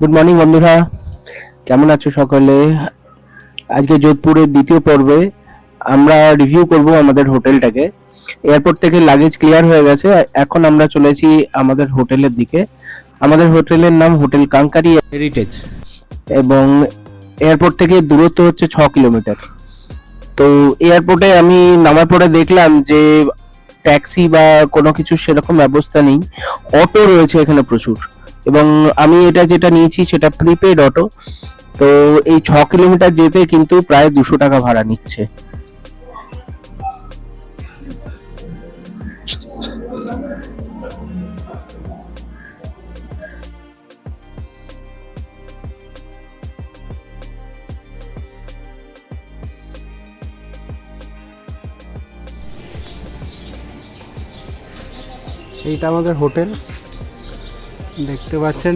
Good morning বন্ধুরা। কেমন আছো সকলে? আজকে যোধপুরের দ্বিতীয় পর্বে আমরা রিভিউ করব আমাদের হোটেলটাকে। এয়ারপোর্ট থেকে লাগেজ ক্লিয়ার হয়ে গেছে। এখন আমরা চলেছি আমাদের হোটেলের দিকে। আমাদের হোটেলের নাম হোটেল কাঙ্কারি হেরিটেজ এবং এয়ারপোর্ট থেকে দূরত্ব হচ্ছে ছ কিলোমিটার। তো এয়ারপোর্টে আমি নামার পরে দেখলাম যে ট্যাক্সি বা কোনো কিছু সেরকম ব্যবস্থা নেই। অটো রয়েছে এখানে প্রচুর। এবং আমি এটা যেটা নিয়েছি সেটা প্রিপেড অটো তো এই ছ কিলোমিটার যেতে কিন্তু প্রায় দুশো টাকা ভাড়া নিচ্ছে। এইটা আমাদের হোটেল। দেখতে পাচ্ছেন।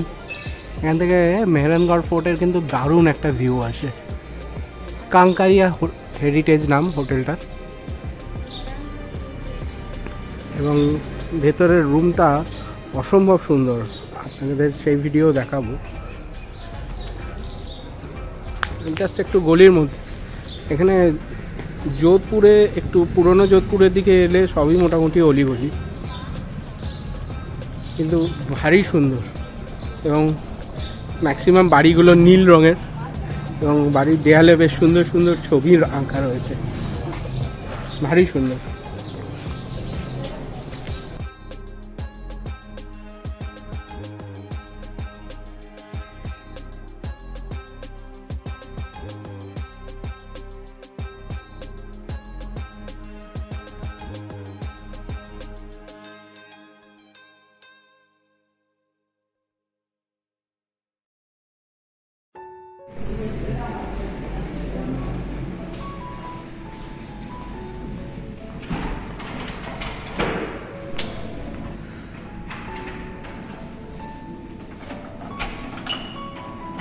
এখান থেকে মেহরানগড় ফোর্টের কিন্তু দারুণ একটা ভিউ আসে। কাঙ্কারিয়া হেরিটেজ নাম হোটেলটার এবং ভেতরের রুমটা অসম্ভব সুন্দর। আপনাদের সেই ভিডিও দেখাবো। জাস্ট একটু গলির মধ্যে। এখানে যোধপুরে, একটু পুরনো যোধপুরের দিকে এলে সবই মোটামুটি অলিগলি। কিন্তু ভারী সুন্দর এবং ম্যাক্সিমাম বাড়িগুলো নীল রঙের এবং বাড়ির দেয়ালে বেশ সুন্দর সুন্দর ছবি আঁকা রয়েছে। ভারী সুন্দর।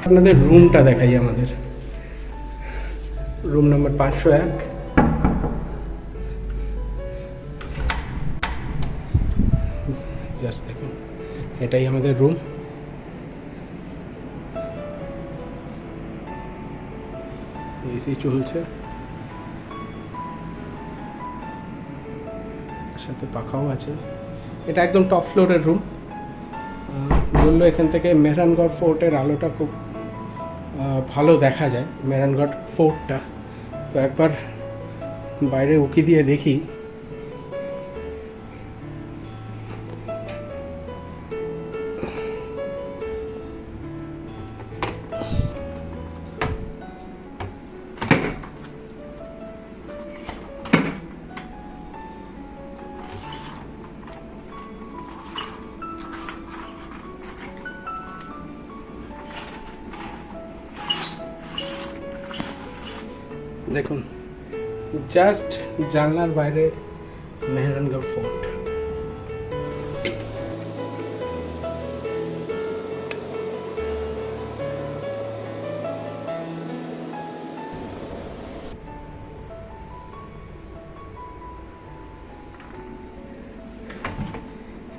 আপনাদের রুমটা দেখাই আমাদের। রুম নাম্বার পাঁচশো এক। জাস্ট দেখুন, এটাই আমাদের রুম। এসি চলছে। সাথে পাখাও আছে। এটা একদম টপ ফ্লোরের রুম বলল এখান থেকে মেহরানগড় ফোর্টের আলোটা খুব ভালো দেখা যায়। মেরানগড় ফোর্টটা। তো একবার বাইরে উঁকি দিয়ে দেখি। দেখুন জাস্ট জানলার বাইরে মেহরানগড় ফোর্ট।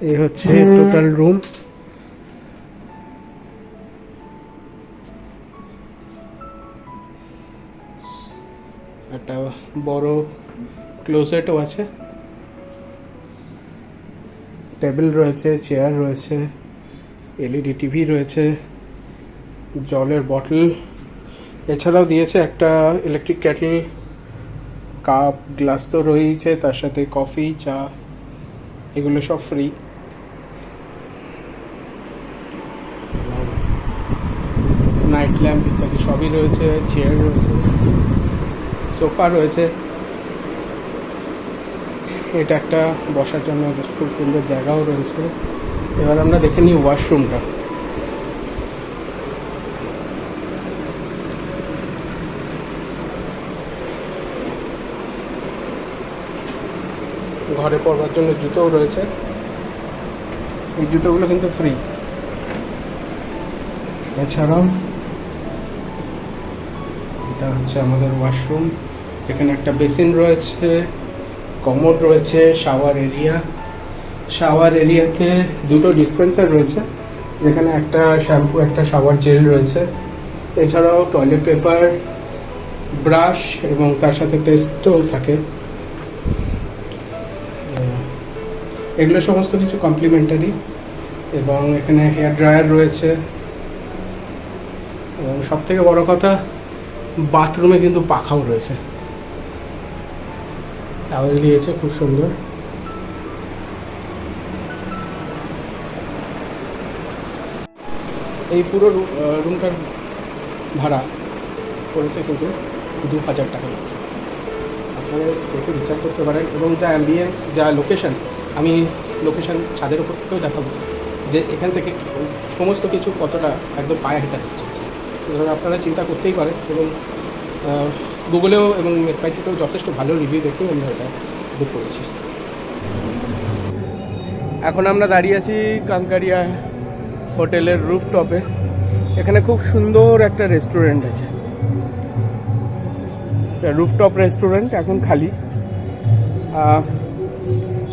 এই হচ্ছে টোটাল রুম বড় ক্লোজেটও আছে। টেবিল রয়েছে, চেয়ার রয়েছে, এলইডি টিভি রয়েছে, জলের বটল। এছাড়াও দিয়েছে একটা ইলেকট্রিক ক্যাটল কাপ গ্লাস তো রয়েছে তার সাথে কফি চা, এগুলো সব ফ্রি নাইট ল্যাম্প ইত্যাদি সবই রয়েছে চেয়ার রয়েছে। সোফা রয়েছে। এটা একটা বসার জন্য just খুব সুন্দর জায়গাও রয়েছে। এবার আমরা দেখে নিই ওয়াশরুমটা ঘরে পরবার জন্য জুতোও রয়েছে। এই জুতোগুলো কিন্তু ফ্রি এছাড়াও এটা হচ্ছে আমাদের ওয়াশরুম এখানে একটা বেসিন রয়েছে, কমোড রয়েছে, শাওয়ার এরিয়া। শাওয়ার এরিয়াতে দুটো ডিসপেন্সার রয়েছে, যেখানে একটা শ্যাম্পু, একটা শাওয়ার জেল রয়েছে। এছাড়াও টয়লেট পেপার, ব্রাশ এবং তার সাথে পেস্টও থাকে। এগুলো সমস্ত কিছু কমপ্লিমেন্টারি এবং এখানে হেয়ার ড্রায়ার রয়েছে। এবং সব থেকে বড় কথা, বাথরুমে কিন্তু পাখাও রয়েছে। টাওয়েল দিয়েছে, খুব সুন্দর। এই পুরো রুমটার ভাড়া পড়েছে কিন্তু দু হাজার টাকা আপনারা দেখে বিচার করতে পারেন এবং যা অ্যাম্বিয়েন্স যা লোকেশন আমি লোকেশন ছাদের উপর থেকেও দেখাবো যে এখান থেকে সমস্ত কিছু কতটা একদম পায়ে হেঁটা ডিস্টেন্সে আপনারা চিন্তা করতেই পারেন এবং গুগলেও এবং ওয়েবসাইটেও যথেষ্ট ভালো রিভিউ দেখে আমরা এটা বুক করেছি। এখন আমরা দাঁড়িয়ে আছি কাঙ্কারিয়া হোটেলের রুফটপে এখানে খুব সুন্দর একটা রেস্টুরেন্ট আছে। রুফটপ রেস্টুরেন্ট এখন খালি।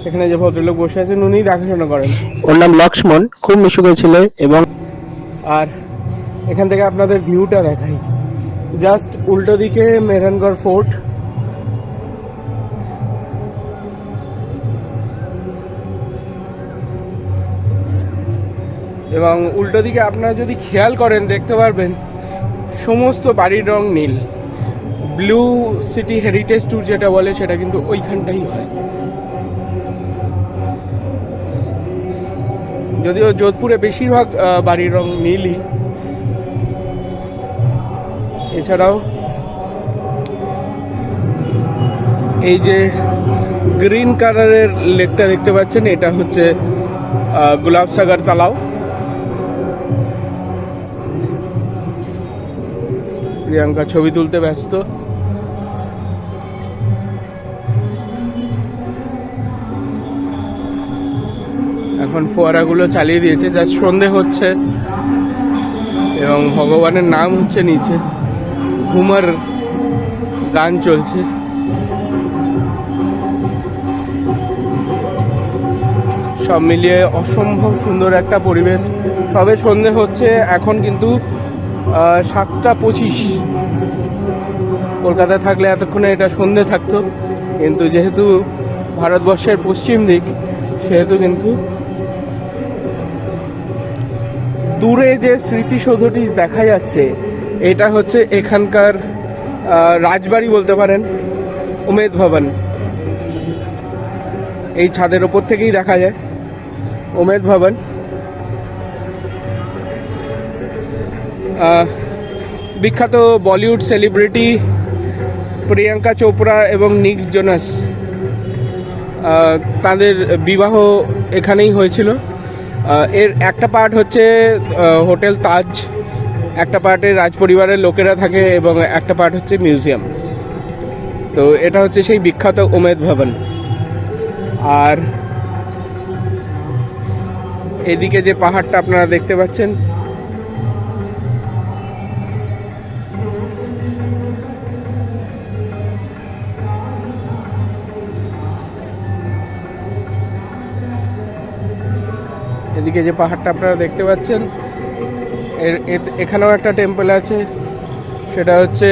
এখানে যে ভদ্রলোক বসে আছেন উনি দেখাশোনা করেন। ওর নাম লক্ষ্মণ খুব মিশুকে ছেলে এবং আর এখান থেকে আপনাদের ভিউটা দেখাই। জাস্ট উল্টো দিকে মেহরানগড় ফোর্ট। এবং উল্টো দিকে আপনারা যদি খেয়াল করেন, দেখতে পারবেন সমস্ত বাড়ির রং নীল। ব্লু সিটি হেরিটেজ ট্যুর যেটা বলে, সেটা কিন্তু ওইখানটাই হয়। যদিও যোধপুরে বেশিরভাগ বাড়ির রং নীলই এছাড়াও এই যে গ্রিন কালারের লেকটা দেখতে পাচ্ছেন এটা হচ্ছে আহ, গুলাব সাগর তালাও। প্রিয়াঙ্কা ছবি তুলতে ব্যস্ত। এখন ফোয়ারাগুলো চালিয়ে দিয়েছে যা সন্ধে হচ্ছে এবং ভগবানের নাম হচ্ছে নিচে। ঘুমার গান চলছে। সব মিলিয়ে অসম্ভব সুন্দর একটা পরিবেশ। সবে সন্ধে হচ্ছে, এখন কিন্তু সাতটা পঁচিশ। কলকাতায় থাকলে এতক্ষণে এটা সন্ধে থাকতো, কিন্তু যেহেতু ভারতবর্ষের পশ্চিম দিক, সেহেতু কিন্তু দূরে যে স্মৃতিসৌধটি দেখা যাচ্ছে এটা হচ্ছে এখানকার রাজবাড়ি বলতে পারেন, উমেদ ভবন। এই ছাদের ওপর থেকেই দেখা যায়, উমেদ ভবন। বিখ্যাত বলিউড সেলিব্রিটি প্রিয়াঙ্কা চোপড়া এবং নিক জোনাস তাদের বিবাহ এখানেই হয়েছিল। এর একটা পার্ট হচ্ছে হোটেল তাজ। একটা পার্টে রাজ পরিবারের লোকেরা থাকে এবং একটা পার্ট হচ্ছে মিউজিয়াম তো এটা হচ্ছে সেই বিখ্যাত উমেদ ভবন। আর এদিকে যে পাহাড়টা আপনারা দেখতে পাচ্ছেন, এদিকে যে পাহাড়টা আপনারা দেখতে পাচ্ছেন এখানেও একটা টেম্পল আছে। সেটা হচ্ছে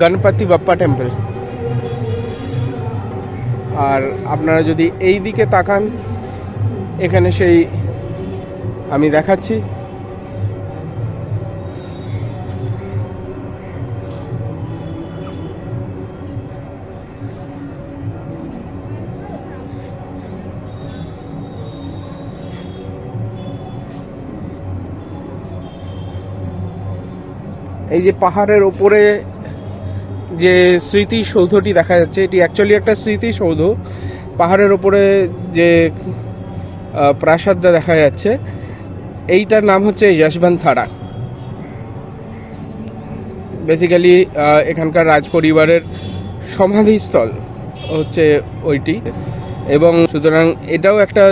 গণপতি বাপ্পা টেম্পল আর আপনারা যদি এই দিকে তাকান, এখানে সেই আমি দেখাচ্ছি। এই যে পাহাড়ের ওপরে যে স্মৃতিসৌধটি দেখা যাচ্ছে, এটি অ্যাকচুয়ালি একটা স্মৃতিসৌধ। পাহাড়ের ওপরে যে প্রাসাদটা দেখা যাচ্ছে, এইটার নাম হচ্ছে যশবন্ত থাড়া। বেসিক্যালি এখানকার রাজ পরিবারের সমাধিস্থল হচ্ছে ওইটি। এবং সুতরাং এটাও একটা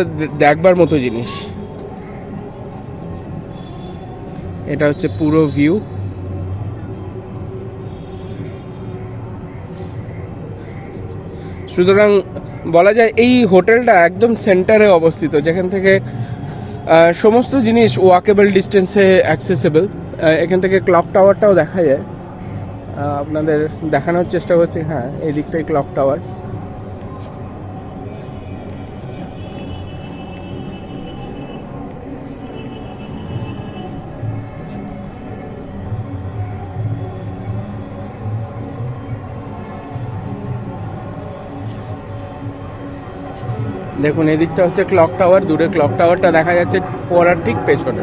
দেখবার মতো জিনিস। এটা হচ্ছে পুরো ভিউ সুতরাং বলা যায় এই হোটেলটা একদম সেন্টারে অবস্থিত, যেখান থেকে সমস্ত জিনিস ওয়াকেবল ডিস্টেন্সে অ্যাক্সেসেবল এখান থেকে ক্লক টাওয়ারটাও দেখা যায়। আপনাদের দেখানোর চেষ্টা করছি হ্যাঁ এই দিকটাই ক্লক টাওয়ার দেখুন, এদিকটা হচ্ছে ক্লক টাওয়ার দূরে ক্লক টাওয়ারটা দেখা যাচ্ছে ফোয়ারার ঠিক পেছনে।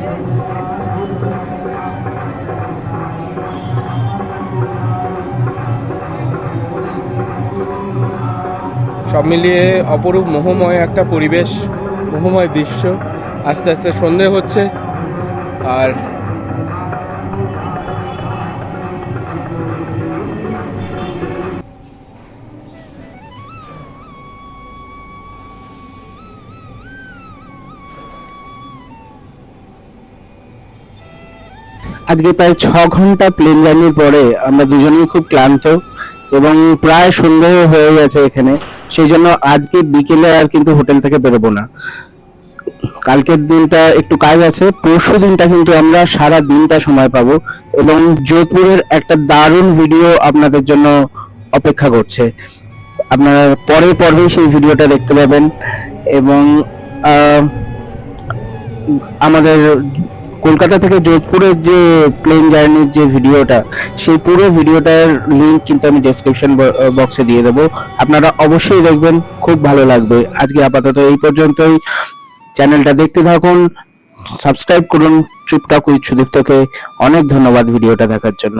সব মিলিয়ে অপরূপ মোহময় একটা পরিবেশ, মোহময় দৃশ্য। আস্তে আস্তে সন্ধে হচ্ছে, আর আজকে প্রায় ছ ঘণ্টা প্লেন জার্নির পরে আমরা দুজনেই খুব ক্লান্ত এবং প্রায় সন্দেহ হয়ে গেছে এখানে। সেই জন্য আজকে বিকেলে আর কিন্তু হোটেল থেকে বেরোবো না। কালকের দিনটা একটু কাজ আছে, পরশু দিনটা কিন্তু আমরা সারা দিনটা সময় পাবো এবং জয়পুরের একটা দারুণ ভিডিও আপনাদের জন্য অপেক্ষা করছে। আপনারা পরে পর্বেই সেই ভিডিওটা দেখতে পাবেন এবং আমাদের কলকাতা থেকে যোধপুরের যে প্লেন জার্নির যে ভিডিওটা, সেই পুরো ভিডিওটার লিঙ্ক কিন্তু আমি ডেসক্রিপশন বক্সে দিয়ে দেবো। আপনারা অবশ্যই দেখবেন, খুব ভালো লাগবে। আজকে আপাতত এই পর্যন্তই। চ্যানেলটা দেখতে থাকুন সাবস্ক্রাইব করুন। ট্রিপ টক সুদীপ্তকে অনেক ধন্যবাদ ভিডিওটা দেখার জন্য।